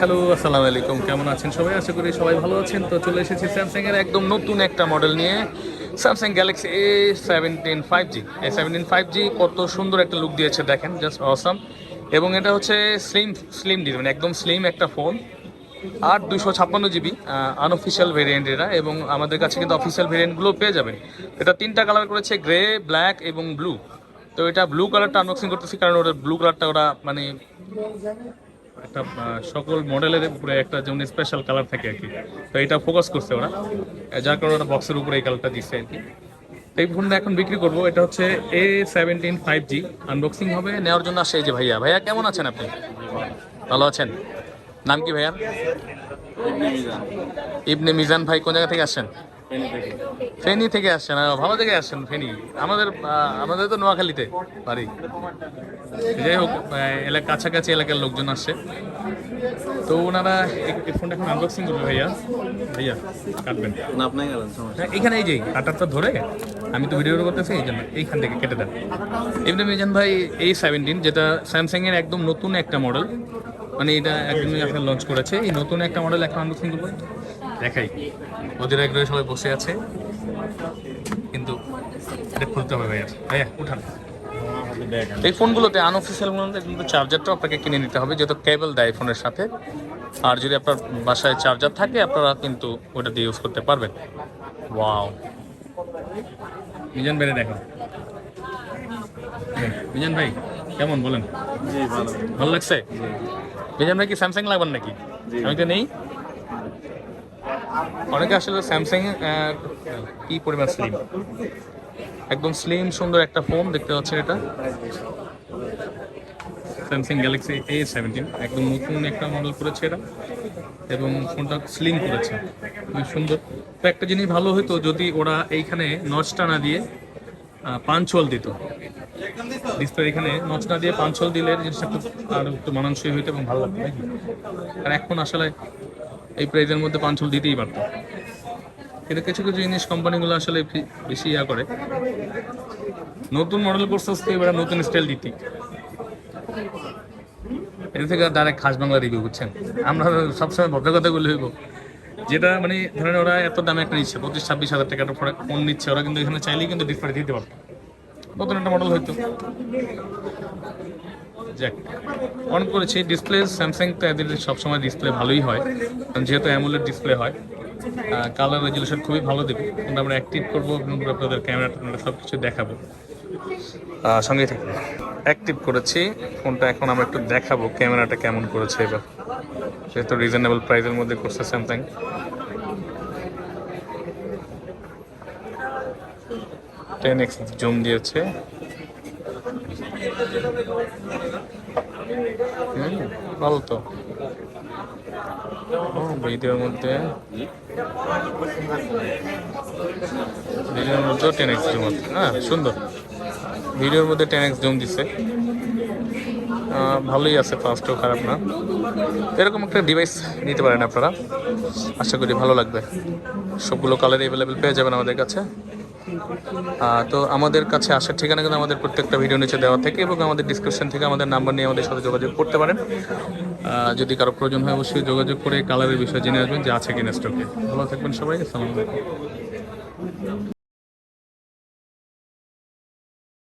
Hello, আসসালামু আলাইকুম। কেমন আছেন সবাই? আশা করি সবাই ভালো আছেন। তো চলে এসেছি স্যামসাং এর একদম নতুন একটা মডেল নিয়ে Samsung Galaxy A seventeen five G A seventeen five G কত সুন্দর একটা লুক দিয়েছে, দেখেন জাস্ট অসাম এবং এটা হচ্ছে স্লিম স্লিম ডিজাইন একদম স্লিম একটা ফোন আর দুশো ছাপ্পান্ন জিবি আনঅফিসিয়াল ভেরিয়েন্ট এটা। এবং আমাদের কাছে কিন্তু অফিসিয়াল ভেরিয়েন্টগুলো পেয়ে যাবেন। এটা তিনটা কালার করেছে গ্রে ব্ল্যাক এবং ব্লু তো এটা ব্লু কালারটা আনবক্সিং করতেছি, কারণ ওটা ব্লু কালারটা ওরা মানে একটা সকল মডেলের উপরে একটা যেমন স্পেশাল কালার থাকে আর কি। তো এটা ফোকাস করছে ওরা। যার কারণে ওরা বক্সের উপরে এই কালারটা দিচ্ছে আর কি। এই ফোনটা এখন বিক্রি করব। এটা হচ্ছে A seventeen five G unboxing হবে। নেওয়ার জন্য আসে এই যে ভাইয়া। ভাইয়া, কেমন আছেন আপনি? ভালো আছেন? নাম কি ভাইয়া ইবনে মিজান ভাই কোন জায়গা থেকে আসছেন? ফেনী থেকে। আসছেন ভালো জায়গায় আসছেন ফেনি। আমাদের আমাদের তো নোয়াখালীতে বাড়ি। যাই হোক এলাকা কাছাকাছি এলাকার লোকজন আসছে। তো ওনারা এই- এই ফোনটা এখন আনবক্সিং করবে ভাইয়া। ভাইয়া কাটবেন। না এইখানে এই যে কাটারটা ধরে আমি তো ভিডিও করতেছি এই জন্য এইখান থেকে কেটে দেন। এমনি মিজান ভাই এই সেভেন্টিন যেটা স্যামসাং এর একদম নতুন একটা মডেল মানে এটা একদমই এখন লঞ্চ করেছে এই নতুন একটা মডেল এখন আনবক্সিং করব দেখাই। ওদের একদমই সবাই বসে আছে। কিন্তু এটা খুলতে হবে ভাইয়া। ভাইয়া উঠান। এই ফোনগুলোতে আনঅফিসিয়াল মধ্যে কিন্তু চার্জারটাও আপনাকে কিনে নিতে হবে যেহেতু কেবল দেয় ফোনের সাথে। আর যদি আপনার বাসায় চার্জার থাকে আপনারা কিন্তু ওটা দিয়ে ইউজ করতে পারবেন। ওয়াও মিজান বেড়ে দেখো। হ্যাঁ, মিজান ভাই কেমন বলেন? ভালো। ভালো লাগছে? মিজান ভাই কি স্যামসাং লাগবেন নাকি? আমি তো নেই। অনেকে আসলে স্যামসাং কি পরিমাণ স্লিম একদম স্লিম সুন্দর একটা ফোন দেখতে পাচ্ছেন এটা। স্যামসাং গ্যালাক্সি এ সেভেন্টিন একদম নতুন একটা মডেল করেছে এটা। এবং ফোনটা স্লিম করেছে, খুবই সুন্দর। তো একটা জিনিস ভালো হতো যদি ওরা এইখানে নচটা না দিয়ে পাঞ্চল দিত। ডিসপ্লে এখানে নচ না দিয়ে পাঞ্চল দিলে জিনিসটা খুব আরও একটু মানানসই হইতো এবং ভালো লাগতো আর এখন আসলে এই প্রাইজের মধ্যে পাঞ্চল দিতেই পারতো। কিন্তু কিছু কিছু জিনিস কোম্পানিগুলো আসলে বেশি ইয়া করে। নতুন মডেল করছে তো এবার নতুন স্টাইল দিতি এর থেকে ডাইরেক্ট খাস বাংলা রিভিউ বুঝছেন? আমরা সবসময় ভদ্র কথা বলে হইব। যেটা মানে ধরেন ওরা এত দামে একটা নিচ্ছে, পঁচিশ, ছাব্বিশ হাজার টাকা উপরে ফোন নিচ্ছে, ওরা কিন্তু এখানে চাইলেই কিন্তু ডিসপ্লে দিতে পারতো। নতুন একটা মডেল হইতো যাক অন করেছি ডিসপ্লে স্যামসাং তো এদের সবসময় ডিসপ্লে ভালোই হয়। কারণ যেহেতু অ্যামুলেট ডিসপ্লে হয় কালার রেজুলেশন খুবই ভালো দেবে। কিন্তু আমরা অ্যাক্টিভ করব আপনাদের ক্যামেরা ট্যামেরা সব কিছু দেখাবো। সঙ্গে থাকবে অ্যাক্টিভ করেছি, ফোনটা এখন আমরা একটু দেখাবো ক্যামেরাটা কেমন করেছে এবার। যেহেতু রিজনেবল প্রাইসের মধ্যে করছে স্যামসাং টেন এক্স জুম দিয়েছে। ভালো তো। ভিডিওর মধ্যে। ভিডিওর মধ্যেও টেন এক্স জুম হ্যাঁ সুন্দর। ভিডিওর মধ্যে টেন এক্স জুম দিছে। ভালোই আছে ফাস্টও খারাপ না। এরকম একটা ডিভাইস নিতে পারেন আপনারা। আশা করি ভালো লাগবে। সবগুলো কালার অ্যাভেলেবেল পেয়ে যাবেন আমাদের কাছে। তো আমাদের কাছে আসার ঠিকানা কিন্তু আমাদের প্রত্যেকটা ভিডিও নিচে দেওয়া থেকে এবং আমাদের ডিসক্রিপশন থেকে আমাদের নাম্বার নিয়ে আমাদের সাথে যোগাযোগ করতে পারেন। যদি কারও প্রয়োজন হয় অবশ্যই যোগাযোগ করে কালারের বিষয়ে জেনে আসবেন যে আছে কিনা স্টকে ভালো থাকবেন সবাই, আসসালামু আলাইকুম।